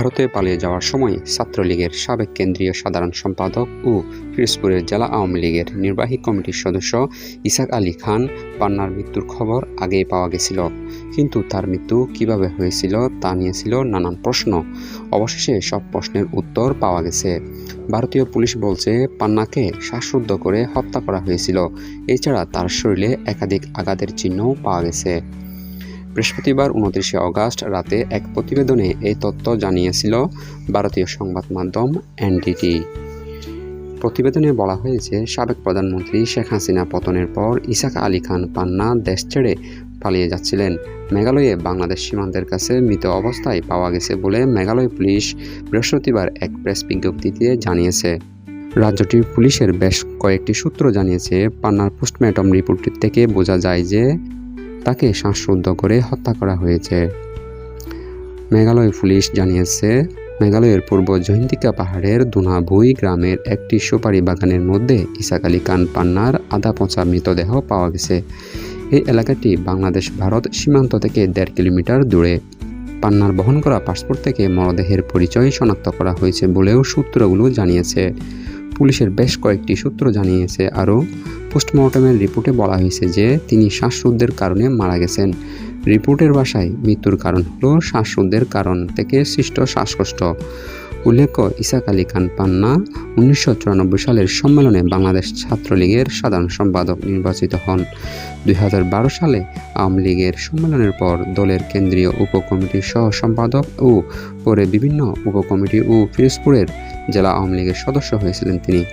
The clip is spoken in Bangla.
ভারতে পালিয়ে যাওয়ার সময় ছাত্রলীগের সাবেক কেন্দ্রীয় সাধারণ সম্পাদক ও পিরোজপুরের জেলা আওয়ামী লীগের নির্বাহী কমিটির সদস্য ইসাক আলী খান পান্নার মৃত্যুর খবর আগেই পাওয়া গেছিল। কিন্তু তার মৃত্যু কীভাবে হয়েছিল তা নিয়ে ছিল নানান প্রশ্ন। অবশেষে সব প্রশ্নের উত্তর পাওয়া গেছে। ভারতীয় পুলিশ বলছে, পান্নাকে শ্বাসরুদ্ধ করে হত্যা করা হয়েছিল। এছাড়া তার শরীরে একাধিক আঘাতের চিহ্নও পাওয়া গেছে। বৃহস্পতিবার উনত্রিশে অগাস্ট রাতে এক প্রতিবেদনে এই তথ্য জানিয়েছিল ভারতীয় সংবাদ মাধ্যম এনডিটি। প্রতিবেদনে বলা হয়েছে, সাবেক প্রধানমন্ত্রী শেখ হাসিনা পতনের পর ইসাক আলী খান পান্না দেশ ছেড়ে পালিয়ে যাচ্ছিলেন। মেঘালয়ে বাংলাদেশ সীমান্তের কাছে মৃত অবস্থায় পাওয়া গেছে বলে মেঘালয় পুলিশ বৃহস্পতিবার এক প্রেস বিজ্ঞপ্তিতে জানিয়েছে। রাজ্যটির পুলিশের বেশ কয়েকটি সূত্র জানিয়েছে, পান্নার পোস্টমর্টম রিপোর্টটি থেকে বোঝা যায় যে তাকে শ্বাসরুদ্ধ করে হত্যা করা হয়েছে। মেঘালয় পুলিশ জানিয়েছে, মেঘালয়ের পূর্ব জৈন্তিকা পাহাড়ের দুনাভুই গ্রামের একটি সুপারি বাগানের মধ্যে ইসাক আলী পান্নার আধা পচা মৃতদেহ পাওয়া গেছে। এই এলাকাটি বাংলাদেশ ভারত সীমান্ত থেকে দেড় কিলোমিটার দূরে। পান্নার বহন করা পাসপোর্ট থেকে মরদেহের পরিচয় শনাক্ত করা হয়েছে বলেও সূত্রগুলো জানিয়েছে। পুলিশের বেশ কয়েকটি সূত্র জানিয়েছে আরও পোস্টমর্টমের রিপোর্টে বলা হয়েছে যে তিনি শ্বাসরুদ্ধের কারণে মারা গেছেন। রিপোর্টের ভাষায় মৃত্যুর কারণ হল শ্বাসরুদ্ধের কারণ থেকে সৃষ্ট শ্বাসকষ্ট। উল্লেখ্য, ইসাক আলী খান পান্না উনিশশো চুরানব্বই সালের সম্মেলনে বাংলাদেশ ছাত্রলীগের সাধারণ সম্পাদক নির্বাচিত হন। দুই হাজার বারো সালে আওয়ামী লীগের সম্মেলনের পর দলের কেন্দ্রীয় উপকমিটির সহ সম্পাদক ও পরে বিভিন্ন উপকমিটি ও ফিরোজপুরের জেলা আওয়ামী লীগের সদস্য হয়েছিলেন তিনি।